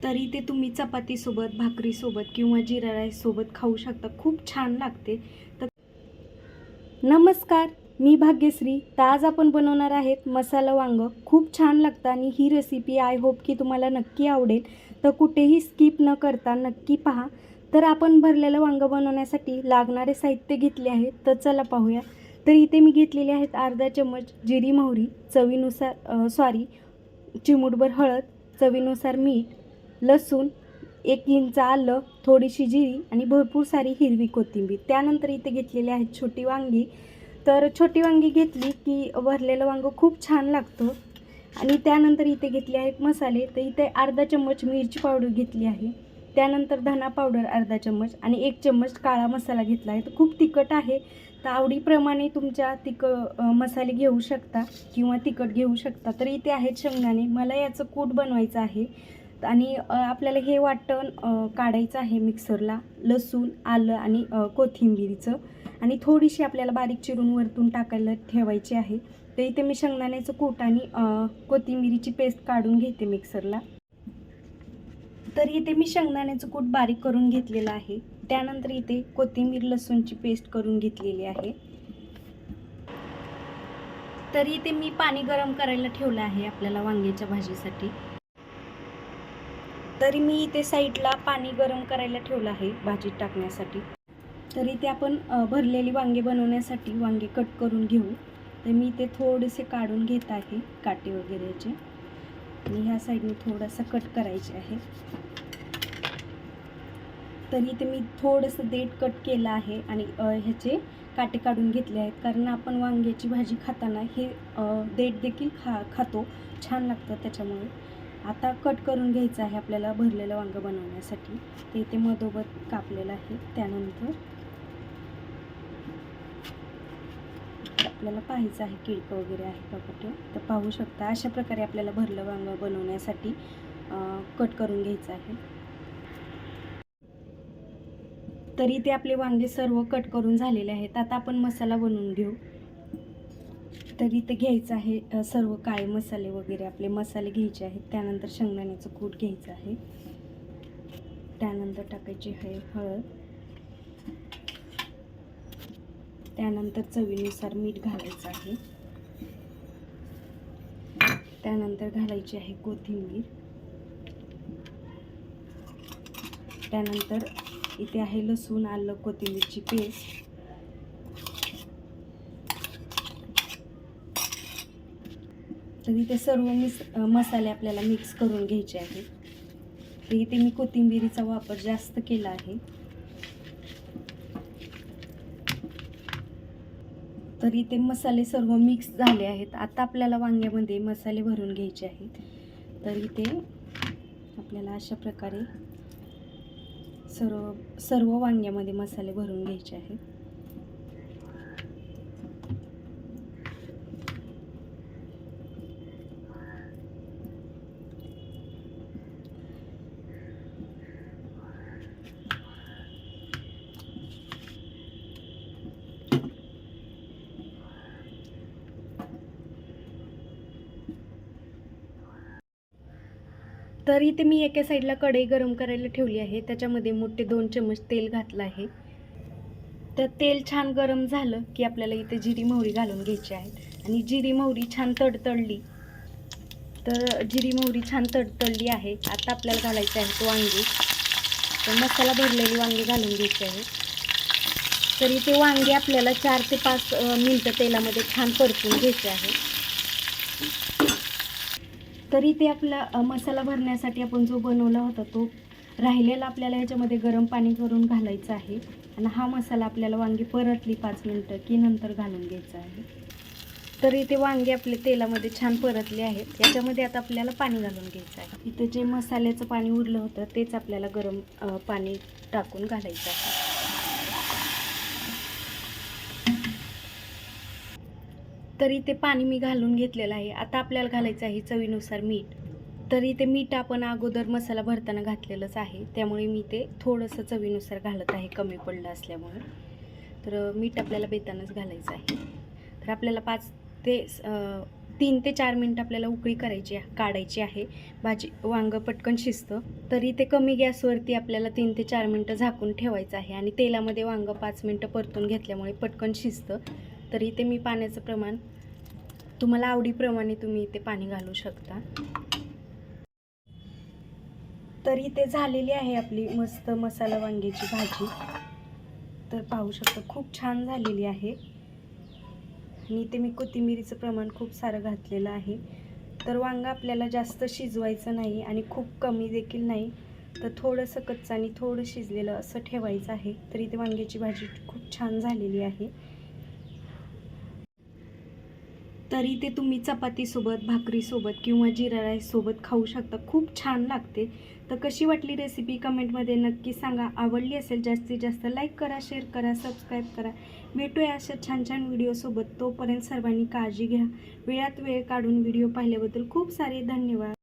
तरी ते तुम्ही चपातीसोबत भाकरीसोबत किंवा जिरा राईससोबत खाऊ शकता. खूप छान लागते. तर नमस्कार मी भाग्यश्री. तर आज आपण बनवणार आहेत मसाला वांग. खूप छान लागतं आणि ही रेसिपी आय होप की तुम्हाला नक्की आवडेल. तर कुठेही स्किप न करता नक्की पहा. तर आपण भरलेलं वांग बनवण्यासाठी लागणारे साहित्य घेतले आहे. तर चला पाहूया. तर इथे मी घेतलेले आहेत अर्धा चम्मच जिरी मोहरी चवीनुसार सॉरी चिमूटभर हळद चवीनुसार मीठ लसूण एक इंच आलं थोडीशी जिरी आणि भरपूर सारी हिरवी कोथिंबीर. त्यानंतर इथे घेतलेली आहेत छोटी वांगी. तर छोटी वांगी घेतली की भरलेलं वांगं खूप छान लागतं. आणि त्यानंतर इथे घेतले आहेत मसाले. तर इथे अर्धा चम्मच मिरची पावडर घेतली आहे. त्यानंतर धना पावडर अर्धा चम्मच आणि एक चम्मच काळा मसाला घेतला आहे. तर खूप तिखट आहे. तर आवडीप्रमाणे तुमच्या तिक मसाले घेऊ शकता किंवा तिखट घेऊ शकता. तर इथे आहेत शेंगदाणे. मला याचं कूट बनवायचं आहे. आणि आपल्याला हे वाटण काढायचं आहे मिक्सरला. लसूण आलं आणि कोथिंबीरीचं. आणि थोडीशी आपल्याला बारीक चिरून वरतून टाकायला ठेवायची आहे. तर इथे मी शेंगदाण्याचं कूट आणि कोथिंबीरीची कोथिंबिरीची पेस्ट काढून घेते मिक्सरला. तर इथे मी शेंगदाण्याचं कूट बारीक करून घेतलेलं आहे. त्यानंतर इथे कोथिंबीर लसूणची पेस्ट करून घेतलेली आहे. तर इथे मी पाणी गरम करायला ठेवलं आहे आपल्याला वांग्याच्या भाजीसाठी. तरी मी इथे साईडला पाणी गरम करायला ठेवलं आहे भाजीत टाकण्यासाठी. तर इथे आपण भरलेली वांगे बनवण्यासाठी वांगे कट करून घेऊ. तर मी इथे थोडेसे काढून घेत आहे काटे वगैरेचे आणि ह्या साईडने थोडासा कट करायचे आहे. तर इथे मी थोडंसं देठ कट केलं आहे आणि ह्याचे काटे काढून घेतले आहेत. कारण आपण वांग्याची भाजी खाताना हे देठ देखील खा खातो. छान लागतं त्याच्यामुळे. आता कट करून घ्यायचं आहे आपल्याला भरलेलं वांगं बनवण्यासाठी. ते इथे मधोमध कापलेलं आहे. त्यानंतर आपल्याला पाहायचं आहे किडकं वगैरे आहे का कुठे? तर पाहू शकता अशा प्रकारे आपल्याला भरलं वांगं बनवण्यासाठी कट करून घ्यायचं आहे. तरी ते आपले वांगे सर्व कट करून झालेले आहेत. आता आपण मसाला बनवून घेऊ. तर इथं घ्यायचं आहे सर्व काळे मसाले वगैरे आपले मसाले घ्यायचे आहेत. त्यानंतर शेंगदाण्याचं कूट घ्यायचं आहे. त्यानंतर टाकायची आहे हळद. त्यानंतर चवीनुसार मीठ घालायचं आहे. त्यानंतर घालायची आहे कोथिंबीर. त्यानंतर इथे आहे लसूण आलं कोथिंबीरची पेस्ट. तर इथे सर्व मिस मसाले आपल्याला मिक्स करून घ्यायचे आहेत. तर इथे मी कोथिंबिरीचा वापर जास्त केला आहे. तर इथे मसाले सर्व मिक्स झाले आहेत. आता आपल्याला वांग्यामध्ये मसाले भरून घ्यायचे आहेत. तर इथे आपल्याला अशा प्रकारे सर्व सर्व वांग्यामध्ये मसाले भरून घ्यायचे आहेत. तर इथे मी एका साईडला कढई गरम करायला ठेवली आहे. त्याच्यामध्ये मोठे दोन चम्मच तेल घातलं आहे. तर तेल छान गरम झालं की आपल्याला इथे जिरी मोहरी घालून घ्यायची आहे. आणि जिरी मोहरी छान तडतडली. तर जिरी मोहरी छान तडतडली आहे. आता आपल्याला घालायचे आहेत वांगी. तर मसाला भरलेली वांगी घालून घ्यायची आहे. तर इथे वांगी आपल्याला चार ते पाच मिनटं तेलामध्ये छान परतून घ्यायचे आहे. तरी ते आपला मसाला भरण्यासाठी आपण जो बनवला होता तो राहिलेला आपल्याला याच्यामध्ये गरम पाणी करून घालायचं आहे. आणि हा मसाला आपल्याला वांगी परतली पाच मिनटं की नंतर घालून घ्यायचा आहे. तर इथे वांगे आपले तेलामध्ये छान परतले आहेत याच्यामध्ये आता आपल्याला पाणी घालून घ्यायचं आहे. इथे जे मसाल्याचं पाणी उरलं होतं तेच आपल्याला गरम पाणी टाकून घालायचं आहे. तर इथे पाणी मी घालून घेतलेलं आहे. आता आपल्याला घालायचं आहे चवीनुसार मीठ. तर इथे मीठ आपण अगोदर मसाला भरताना घातलेलंच आहे. त्यामुळे मी ते थोडंसं चवीनुसार घालत आहे. कमी पडलं असल्यामुळे. तर मीठ आपल्याला बेतानच घालायचं आहे. तर आपल्याला पाच ते तीन ते चार मिनटं आपल्याला उकळी करायची आहे काढायची आहे. भाजी वांगं पटकन शिजतं. तरी ते कमी गॅसवरती आपल्याला तीन ते चार मिनटं झाकून ठेवायचं आहे. आणि तेलामध्ये वांगं पाच मिनटं परतून घेतल्यामुळे पटकन शिजतं. तरी इथे मी पाण्याचं प्रमाण तुम्हाला आवडीप्रमाणे तुम्ही इथे पाणी घालू शकता. तर इथे झालेली आहे आपली मस्त मसाला वांग्याची भाजी. तर पाहू शकता खूप छान झालेली आहे. आणि इथे मी कोथिंबिरीचं प्रमाण खूप सारं घातलेलं आहे. तर वांगा आपल्याला जास्त शिजवायचं नाही आणि खूप कमी देखील नाही. तर थोडंसं कच्चं आणि थोडं शिजलेलं असं ठेवायचं आहे. तर इथे वांग्याची भाजी खूप छान झालेली आहे. तरी ते तुम्ही चपातीसोबत भाकरीसोबत किंवा जिरा राईससोबत खाऊ शकता. खूप छान लागते. तर कशी वाटली रेसिपी कमेंटमध्ये नक्की सांगा. आवडली असेल जास्तीत जास्त लाईक करा शेअर करा सबस्क्राईब करा. भेटूया अशा छान छान व्हिडिओसोबत तोपर्यंत सर्वांनी काळजी घ्या. वेळात वेळ काढून व्हिडिओ पाहिल्याबद्दल खूप सारे धन्यवाद.